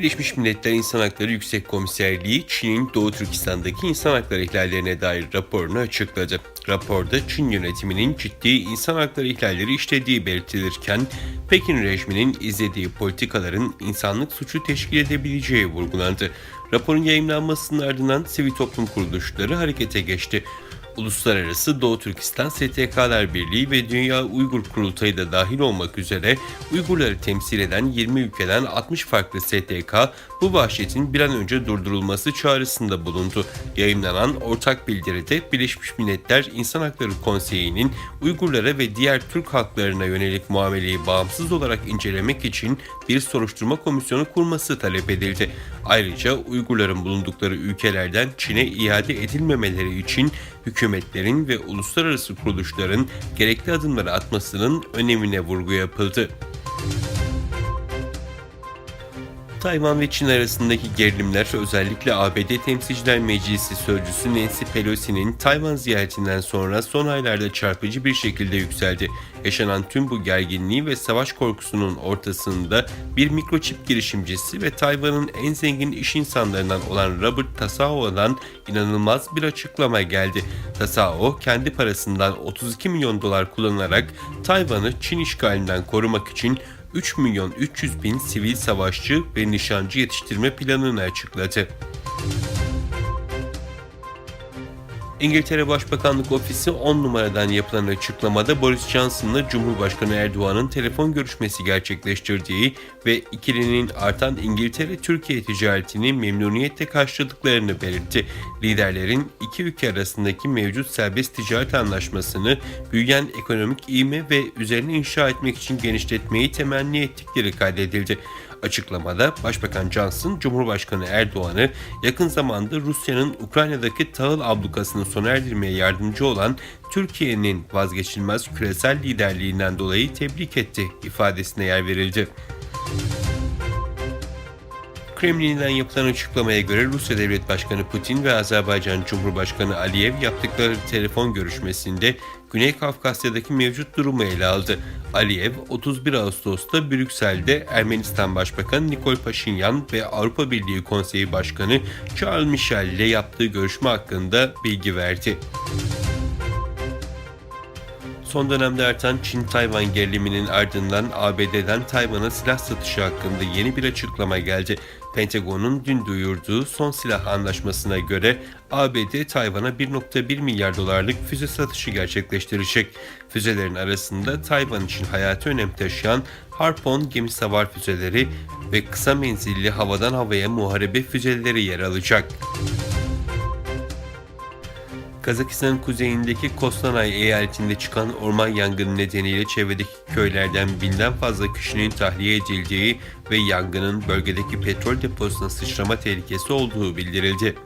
Birleşmiş Milletler İnsan Hakları Yüksek Komiserliği, Çin'in Doğu Türkistan'daki insan hakları ihlallerine dair raporunu açıkladı. Raporda Çin yönetiminin ciddi insan hakları ihlalleri işlediği belirtilirken, Pekin rejiminin izlediği politikaların insanlık suçu teşkil edebileceği vurgulandı. Raporun yayınlanmasının ardından sivil toplum kuruluşları harekete geçti. Uluslararası Doğu Türkistan STK'lar Birliği ve Dünya Uygur Kurultayı da dahil olmak üzere Uygurları temsil eden 20 ülkeden 60 farklı STK bu vahşetin bir an önce durdurulması çağrısında bulundu. Yayınlanan ortak bildiride Birleşmiş Milletler İnsan Hakları Konseyi'nin Uygurlara ve diğer Türk halklarına yönelik muameleyi bağımsız olarak incelemek için bir soruşturma komisyonu kurması talep edildi. Ayrıca Uygurların bulundukları ülkelerden Çin'e iade edilmemeleri için hükümetlerin ve uluslararası kuruluşların gerekli adımları atmasının önemine vurgu yapıldı. Tayvan ve Çin arasındaki gerilimler özellikle ABD Temsilciler Meclisi Sözcüsü Nancy Pelosi'nin Tayvan ziyaretinden sonra son aylarda çarpıcı bir şekilde yükseldi. Yaşanan tüm bu gerginliği ve savaş korkusunun ortasında bir mikroçip girişimcisi ve Tayvan'ın en zengin iş insanlarından olan Robert Tasao'dan inanılmaz bir açıklama geldi. Tasao kendi parasından 32 milyon dolar kullanarak Tayvan'ı Çin işgalinden korumak için 3 milyon 300 bin sivil savaşçı ve nişancı yetiştirme planını açıkladı. İngiltere Başbakanlık Ofisi 10 numaradan yapılan açıklamada Boris Johnson'la Cumhurbaşkanı Erdoğan'ın telefon görüşmesi gerçekleştirdiği ve ikilinin artan İngiltere-Türkiye ticaretini memnuniyetle karşıladıklarını belirtti. Liderlerin iki ülke arasındaki mevcut serbest ticaret anlaşmasını büyüyen ekonomik iğme ve üzerine inşa etmek için genişletmeyi temenni ettikleri kaydedildi. Açıklamada Başbakan Johnson, Cumhurbaşkanı Erdoğan'ı yakın zamanda Rusya'nın Ukrayna'daki tahıl ablukasını sona erdirmeye yardımcı olan Türkiye'nin vazgeçilmez küresel liderliğinden dolayı tebrik etti ifadesine yer verildi. Kremlin'den yapılan açıklamaya göre Rusya Devlet Başkanı Putin ve Azerbaycan Cumhurbaşkanı Aliyev yaptıkları telefon görüşmesinde Güney Kafkasya'daki mevcut durumu ele aldı. Aliyev 31 Ağustos'ta Brüksel'de Ermenistan Başbakanı Nikol Paşinyan ve Avrupa Birliği Konseyi Başkanı Charles Michel ile yaptığı görüşme hakkında bilgi verdi. Son dönemde artan Çin-Tayvan geriliminin ardından ABD'den Tayvan'a silah satışı hakkında yeni bir açıklama geldi. Pentagon'un dün duyurduğu son silah anlaşmasına göre ABD Tayvan'a 1.1 milyar dolarlık füze satışı gerçekleştirecek. Füzelerin arasında Tayvan için hayati önem taşıyan Harpoon gemi savar füzeleri ve kısa menzilli havadan havaya muharebe füzeleri yer alacak. Kazakistan'ın kuzeyindeki Kostanay eyaletinde çıkan orman yangını nedeniyle çevredeki köylerden binden fazla kişinin tahliye edildiği ve yangının bölgedeki petrol deposuna sıçrama tehlikesi olduğu bildirildi.